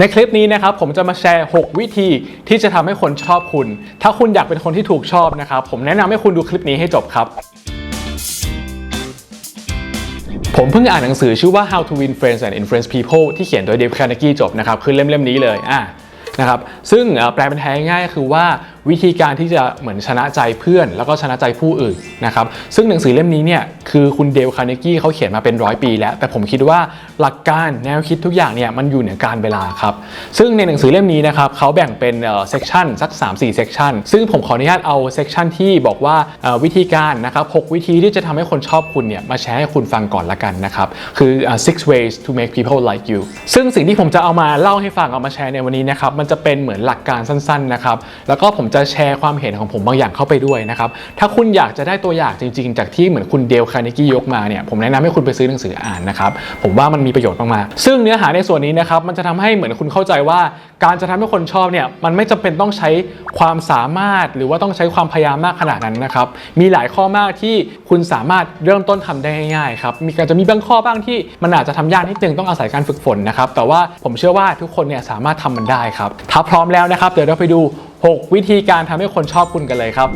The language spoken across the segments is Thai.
ในคลิปนี้นะครับผมจะมาแชร์ 6 วิธีที่จะทำให้คนชอบคุณ ถ้าคุณอยากเป็นคนที่ถูกชอบนะครับผมแนะนำให้คุณดูคลิปนี้ให้จบครับ ผมเพิ่งอ่านหนังสือชื่อว่า How to Win Friends and Influence People ที่เขียนโดยเดฟคาร์เนกีจบนะครับคือเล่มๆนี้เลยอะนะครับซึ่งแปลเป็นไทยง่ายคือว่าวิธีการที่จะเหมือนชนะใจเพื่อน แล้วก็ชนะใจผู้อื่นนะครับซึ่งหนังสือเล่มนี้เนี่ยคือคุณเดลคาร์เนกี้เขาเขียนมาเป็นร้อยปีแล้ว แต่ผมคิดว่าหลักการแนวคิดทุกอย่างเนี่ยมันอยู่เหนือการเวลาครับซึ่งในหนังสือเล่มนี้นะครับเขาแบ่งเป็นเซกชันสัก 3-4เซกชันซึ่งผมขออนุญาตเอาเซกชันที่บอกว่าวิธีการนะครับ6วิธีที่จะทำให้คนชอบคุณเนี่ยมาแชร์ให้คุณฟังก่อนละกันนะครับคือ six ways to make people like you ซึ่งสิ่งที่ผมจะเอามาเล่าให้ฟังเอามาแชร์ในวันนี้นะครับมันจะเป็นเหมือนหลักการสั้นๆนะครับแล้วก็ผมจะแชร์ความเห็นของผมบางอย่างเข้าไปด้วยนะครับถ้าคุณอยากจะได้ตัวอย่างจริง ๆ จากที่เหมือนคุณเดลคาร์เนกี้ยกมาเนี่ยผมแนะนำให้คุณไปซื้อหนังสืออ่านนะครับผมว่ามันมีประโยชน์มากๆซึ่งเนื้อหาในส่วนนี้นะครับมันจะทำให้เหมือนคุณเข้าใจว่า การจะทำให้คนชอบเนี่ยมันไม่จำเป็นต้องใช้ความสามารถ หรือว่าต้องใช้ความพยายามมากขนาดนั้นนะครับมีหลายข้อมากที่คุณสามารถเริ่มต้นทำได้ง่ายๆครับมีการจะมีบางข้อบ้างที่มันอาจจะทำยากนิดนึงต้องอาศัยการฝึกฝนนะครับแต่ว่าผมเชื่อว่าทุกคนเนี่ยสามารถทำมันได้ครับถ้าพร้อมแล้วนะครับเดี๋ยวเราไปดู 6 วิธีการทำให้คนชอบคุณกันเลยครับ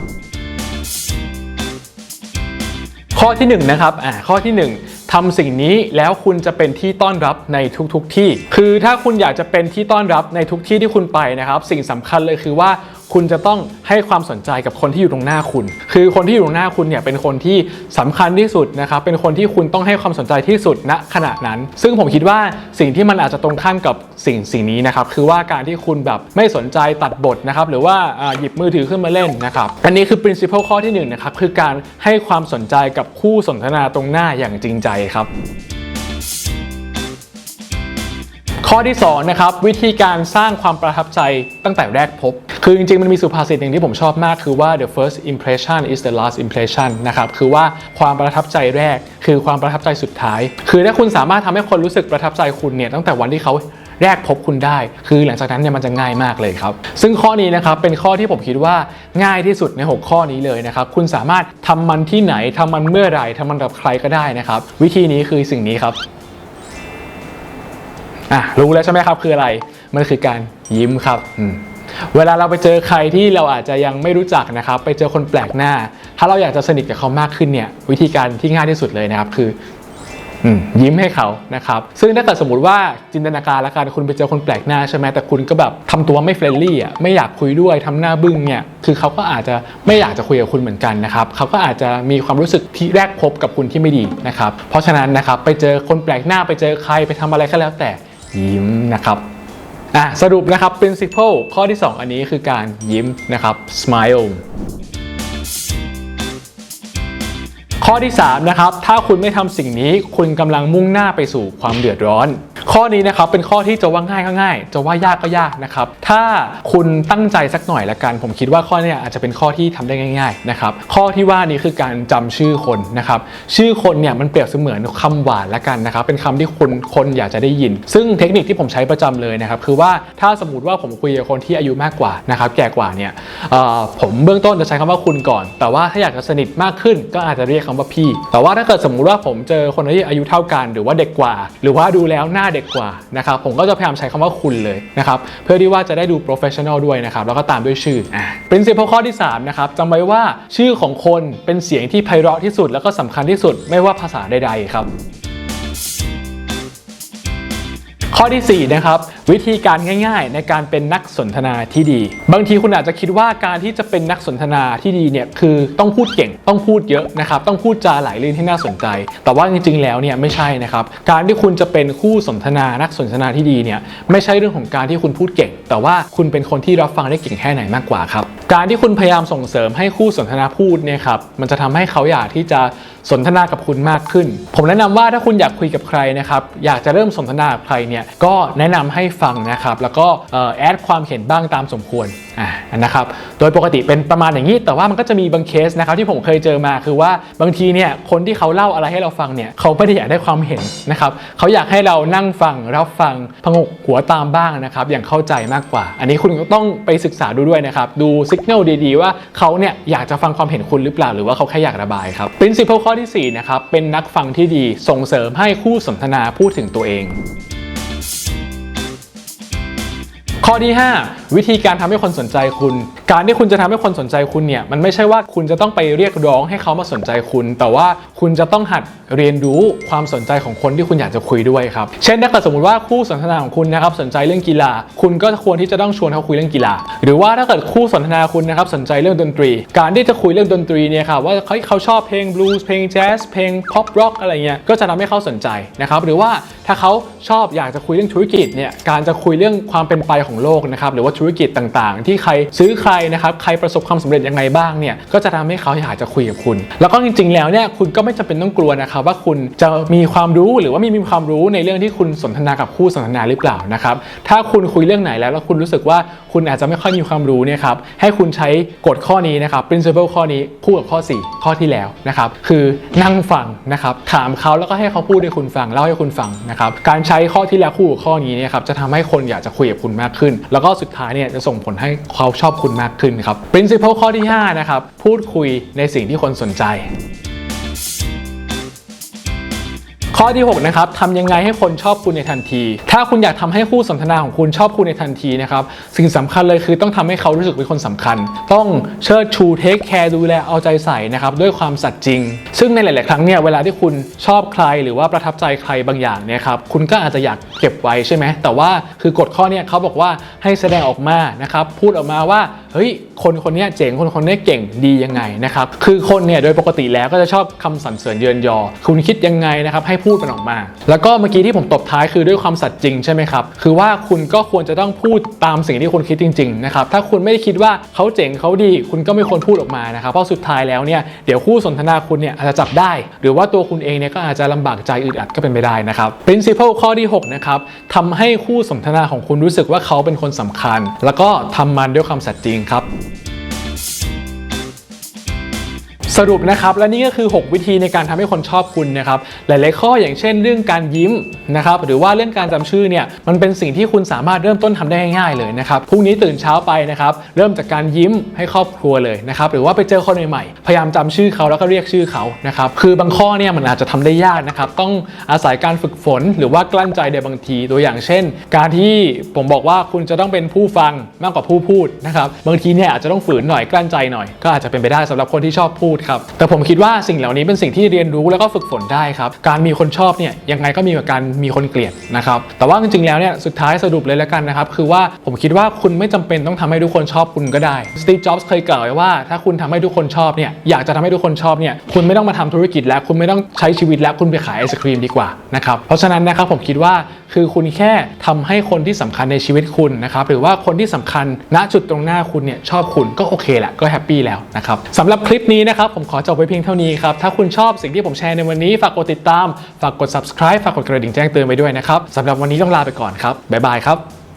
ข้อที่1นะครับอ่าข้อที่ 1ทำสิ่งนี้แล้วคุณจะเป็นที่ต้อนรับในทุกๆทที่ คือถ้าคุณอยากจะเป็นที่ต้อนรับในทุกที่ที่คุณไปนะครับ สิ่งสำคัญเลยคือว่า คุณจะต้องให้ความสนใจกับคนที่อยู่ตรงหน้าคุณ คือคนที่อยู่ตรงหน้าคุณเนี่ยเป็นคนที่สำคัญที่สุดนะครับ เป็นคนที่คุณต้องให้ความสนใจที่สุดณขณะนั้น ซึ่งผมคิดว่าสิ่งที่มันอาจจะตรงข้ามกับสิ่งสิ่งนี้นะครับ คือว่าการที่คุณแบบไม่สนใจตัดบทนะครับ หรือว่าอ่าหยิบมือถือขึ้นมาเล่นนะครับ อันนี้คือ principle ข้อที่หนึ่งนะครับ คือการให้ความสนใจกับคู่สนทนาตรงหน้าอย่างจริงใจครับ ข้อที่2นะครับวิธีการสร้างความประทับใจตั้งแต่แรกพบ คือจริงๆ มันมีสุภาษิตหนึ่งที่ผมชอบมากคือว่า the first impression is the last impression นะครับคือว่าความประทับใจแรก คือความประทับใจสุดท้าย คือถ้าคุณสามารถทำให้คนรู้สึกประทับใจคุณเนี่ยตั้งแต่วันที่เขาแรกพบคุณได้ คือหลังจากนั้นเนี่ยมันจะง่ายมากเลยครับ ซึ่งข้อนี้นะครับเป็นข้อที่ผมคิดว่าง่ายที่สุดใน 6 ข้อนี้เลยนะครับ คุณสามารถทำมันที่ไหนทำมันเมื่อไหร่ทำมันกับใครก็ได้นะครับ วิธีนี้คือสิ่งนี้ครับ อะรู้แล้วใช่ไหมครับคืออะไร มันคือการยิ้มครับเวลาเราไปเจอใครที่เราอาจจะยังไม่รู้จักนะครับ ไปเจอคนแปลกหน้า ถ้าเราอยากจะสนิทกับเขามากขึ้นเนี่ย วิธีการที่ง่ายที่สุดเลยนะครับคือยิ้มให้เขานะครับ ซึ่งถ้าเกิดสมมติว่าจินตนาการละกันคุณไปเจอคนแปลกหน้าใช่ไหมแต่คุณก็แบบทำตัวไม่เฟรนลี่อะไม่อยากคุยด้วยทำหน้าบึ้งเนี่ยคือเขาก็อาจจะไม่อยากจะคุยกับคุณเหมือนกันนะครับเขาก็อาจจะมีความรู้สึกที่แรกพบกับคุณที่ไม่ดีนะครับเพราะฉะนั้นนะครับไปเจอคนแปลกหน้าไปเจอใครไปทำอะไรก็แล้วแต่ ยิ้มนะครับอะสรุปนะครับ principle ข้อที่ 2 อันนี้คือการยิ้มนะครับ smile ข้อที่ 3 นะครับ ถ้าคุณไม่ทำสิ่งนี้ คุณกำลังมุ่งหน้าไปสู่ความเดือดร้อน ข้อนี้นะครับเป็นข้อที่จะว่าง่ายก็ง่าย จะว่ายากก็ยากนะครับ ถ้าคุณตั้งใจสักหน่อยละกัน ผมคิดว่าข้อนี้อาจจะเป็นข้อที่ทำได้ง่าย ๆนะครับ ข้อที่ว่านี้คือการจำชื่อคนนะครับ ชื่อคนเนี่ยมันเปรียบเสมือนคำหวานละกันนะครับ เป็นคำที่คนคนอยากจะได้ยิน ซึ่งเทคนิคที่ผมใช้ประจำเลยนะครับ คือว่าถ้าสมมติว่าผมคุยกับคนที่อายุมากกว่านะครับ แก่กว่าเนี่ยผมเบื้องต้นจะใช้คำว่าคุณก่อน แต่ว่าถ้าอยากจะสนิทมากขึ้น ก็อาจจะเรียกคำว่าพี่ แต่ว่าถ้าเกิดสมมุติว่าผมเจอคนที่อายุเท่ากัน หรือว่าเด็กกว่า หรือว่าดูแล้วหน้าเด็กกว่านะครับผมก็จะพยายามใช้คำว่าคุณเลยนะครับเพื่อที่ว่าจะได้ดู professional ด้วยนะครับแล้วก็ตามด้วยชื่ออ่า principle ข้อที่3นะครับจำไว้ว่าชื่อของคนเป็นเสียงที่ไพเราะที่สุด แล้วก็สำคัญที่สุดไม่ว่าภาษาใดๆครับ ข้อทีสี่ 4 นะครับ วิธีการง่ายๆ ในการเป็นนักสนทนาที่ดี บางทีคุณอาจจะคิดว่าการที่จะเป็นนักสนทนาที่ดีเนี่ยคือต้องพูดเก่งต้องพูดเยอะนะครับต้องพูดจาหลายลื่นที่น่าสนใจ แต่ว่าจริงๆแล้วเนี่ยไม่ใช่นะครับการที่คุณจะเป็นคู่สนทนานักสนทนาที่ดีเนี่ยไม่ใช่เรื่องของการที่คุณพูดเก่ง แต่ว่าคุณเป็นคนที่รับฟังได้เก่งแค่ไหนมากกว่าครับ การที่คุณพยายามส่งเสริมให้คู่สนทนาพูดเนี่ยครับมันจะทำให้เขาอยากที่จะสนทนากับคุณมากขึ้น ผมแนะนำว่าถ้าคุณอยากคุยกับใครนะครับอยากจะเริ่มสนทนากับใครเนี่ยก็แนะนำให้ฟังนะครับแล้วก็แอดความเห็นบ้างตามสมควรนะครับ โดยปกติเป็นประมาณอย่างนี้ แต่ว่ามันก็จะมีบางเคสนะครับที่ผมเคยเจอมาคือว่าบางทีเนี่ยคนที่เขาเล่าอะไรให้เราฟังเนี่ยเขาไม่ได้อยากได้ความเห็นนะครับเขาอยากให้เรานั่งฟังรับฟังพงกหัวตามบ้างนะครับอย่างเข้าใจมากกว่า อันนี้คุณก็ต้องไปศึกษาดูด้วยนะครับดูสัญญาณดีๆ ว่าเขาเนี่ยอยากจะฟังความเห็นคุณหรือเปล่าหรือว่าเขาแค่อยากระบายครับ principle ข้อที่4นะครับเป็นนักฟังที่ดีส่งเสริมให้คู่สนทนาพูดถึงตัวเอง ข้อที่ 5 วิธีการทำให้คนสนใจคุณ การที่คุณจะทำให้คนสนใจคุณเนี่ยมันไม่ใช่ว่าคุณจะต้องไปเรียกร้องให้เขามาสนใจคุณ แต่ว่าคุณจะต้องหัดเรียนรู้ความสนใจของคนที่คุณอยากจะคุยด้วยครับเช่นถ้าเกิดสมมติว่าคู่สนทนาของคุณนะครับสนใจเรื่องกีฬา คุณก็ควรที่จะต้องชวนเขาคุยเรื่องกีฬา หรือว่าถ้าเกิดคู่สนทนาคุณนะครับสนใจเรื่องดนตรี การที่จะคุยเรื่องดนตรีเนี่ยครับว่าเขาเขาชอบเพลงบลูส์เพลงแจ๊สเพลงพ็อปร็อกอะไรเงี้ยก็จะทำให้เขาสนใจนะครับหรือว่าถ้าเขาชอบอยากจะคุยเรื่องธุรกิจเนี่ยการจะคุยเรื่องความเป็นไปของโลกนะครับหรือว่าธุรกิจต่างๆ ที่ใครซื้อใครนะครับใครประสบความสำเร็จยังไงบ้างเนี่ยก็จะทำให้เขาอยากจะคุยกับคุณ แล้วก็จริง ๆ แล้วเนี่ยคุณก็ไม่จำเป็นต้องกลัวนะครับว่าคุณจะมีความรู้หรือว่ามีมีความรู้ในเรื่องที่คุณสนทนากับคู่สนทนาหรือเปล่านะครับถ้าคุณคุยเรื่องไหนแล้วแล้วคุณรู้สึกว่าคุณอาจจะไม่ค่อยมีความรู้เนี่ยครับให้คุณใช้กฎข้อนี้นะครับ principle ข้อนี้คู่กับข้อ 4 ข้อที่แล้วนะครับคือนั่งฟังนะครับถามเขาแล้วก็ให้เขาพูดให้คุณฟังเล่าให้คุณฟังนะครับการใช้ข้อที่แล้วคู่กับข้อนี้เนี่ยครับจะทำให้คนอยากจะคุยกับคุณมากขึ้น แล้วก็สุดท้ายเนี่ยจะส่งผลให้เขาชอบคุณมากขึ้นครับ principle ข้อที่ 5 นะครับ พูดคุยในสิ่งที่คนสนใจข้อที่ 6 นะครับทำยังไงให้คนชอบคุณในทันที ถ้าคุณอยากทำให้คู่สนทนาของคุณชอบคุณในทันทีนะครับ สิ่งสำคัญเลยคือต้องทำให้เขารู้สึกเป็นคนสำคัญ ต้องเชิดชูเทคแคร์ดูแลเอาใจใส่นะครับด้วยความสัตย์จริง ซึ่งในหลาย ๆ ครั้งเนี่ยเวลาที่คุณชอบใครหรือว่าประทับใจใครบางอย่างเนี่ยครับคุณก็อาจจะอยาก เก็บไว้ใช่ไหมแต่ว่าคือกฎข้อเนี้เขาบอกว่าให้แสดงออกมานะครับพูดออกมาว่าเฮ้ยคนคนนี้เจ๋งคนคนนี้เก่งดียังไงนะครับคือคนเนี่ยโดยปกติแล้วก็จะชอบคำสรรเสริญเยินยอ คุณคิดยังไงนะครับให้พูดมันออกมา แล้วก็เมื่อกี้ที่ผมตบท้ายคือด้วยความสัตย์จริงใช่ไหมครับคือว่าคุณก็ควรจะต้องพูดตามสิ่งที่คุณคิดจริงๆนะครับถ้าคุณไม่ได้คิดว่าเขาเจ๋งเขาดี คุณก็ไม่ควรพูดออกมานะครับเพราะสุดท้ายแล้วเนี่ยเดี๋ยวคู่สนทนาคุณเนี่ยอาจจะจับได้ หรือว่าตัวคุณเองเนี่ยก็อาจจะลำบากใจอึดอัดก็เป็นไปได้นะครับ principle ข้อที่6นะครับทำให้คู่สนทนาของคุณรู้สึกว่าเขาเป็นคนสำคัญ แล้วก็ทำมันด้วยความสัตย์จริงครับ สรุปนะครับและนี่ก็คือ 6 วิธีในการทำให้คนชอบคุณนะครับหลายๆข้ออย่างเช่น เรื่องการยิ้มนะครับหรือว่าเรื่องการจำชื่อเนี่ยมันเป็นสิ่งที่คุณสามารถเริ่มต้นทำได้ง่ายๆเลยนะครับพรุ่งนี้ตื่นเช้าไปนะครับเริ่มจากการยิ้มให้ครอบครัวเลยนะครับหรือว่าไปเจอคนใหม่ๆพยายามจำชื่อเขาแล้วก็เรียกชื่อเขานะครับคือบางข้อเนี่ยมันอาจจะทำได้ยากนะครับต้องอาศัยการฝึกฝน หรือว่ากลั้นใจในบางทีตัวอย่างเช่น การที่ผมบอกว่าคุณจะต้องเป็นผู้ฟังมากกว่าผู้พูดนะครับบางทีเนี่ยอาจจะต้องฝืนหน่อยกลั้นใจหน่อย ก็อาจจะเป็นไปได้สำหรับคนที่ชอบพูดครับ แต่ผมคิดว่าสิ่งเหล่านี้เป็นสิ่งที่เรียนรู้แล้วก็ฝึกฝนได้ครับ การมีคนชอบเนี่ยยังไงก็มีกว่าการมีคนเกลียดนะครับ แต่ว่าจริงๆแล้วเนี่ยสุดท้ายสรุปเลยแล้วกันนะครับ คือว่าผมคิดว่าคุณไม่จำเป็นต้องทำให้ทุกคนชอบคุณก็ได้ สตีฟ จ็อบส์เคยกล่าวไว้ว่าถ้าคุณทำให้ทุกคนชอบเนี่ย อยากจะทำให้ทุกคนชอบเนี่ย คุณไม่ต้องมาทำธุรกิจแล้ว คุณไม่ต้องใช้ชีวิตแล้ว คุณไปขายไอศครีมดีกว่านะครับ เพราะฉะนั้นนะครับผมคิดว่าคือคุณแค่ทำให้คนที่สำคัญในชีวิตคุณนะครับหรือว่าคนที่สำคัญณจุดตรงหน้าคุณเนี่ยชอบคุณก็โอเคแหละก็แฮปปี้แล้วนะครับสำหรับคลิปนี้นะครับผมขอจบไว้เพียงเท่านี้ครับ ถ้าคุณชอบสิ่งที่ผมแชร์ในวันนี้ฝากกดติดตาม ฝากกด subscribe ฝากกดกระดิ่งแจ้งเตือนไปด้วยนะครับสำหรับวันนี้ต้องลาไปก่อนครับบ๊ายบายครับ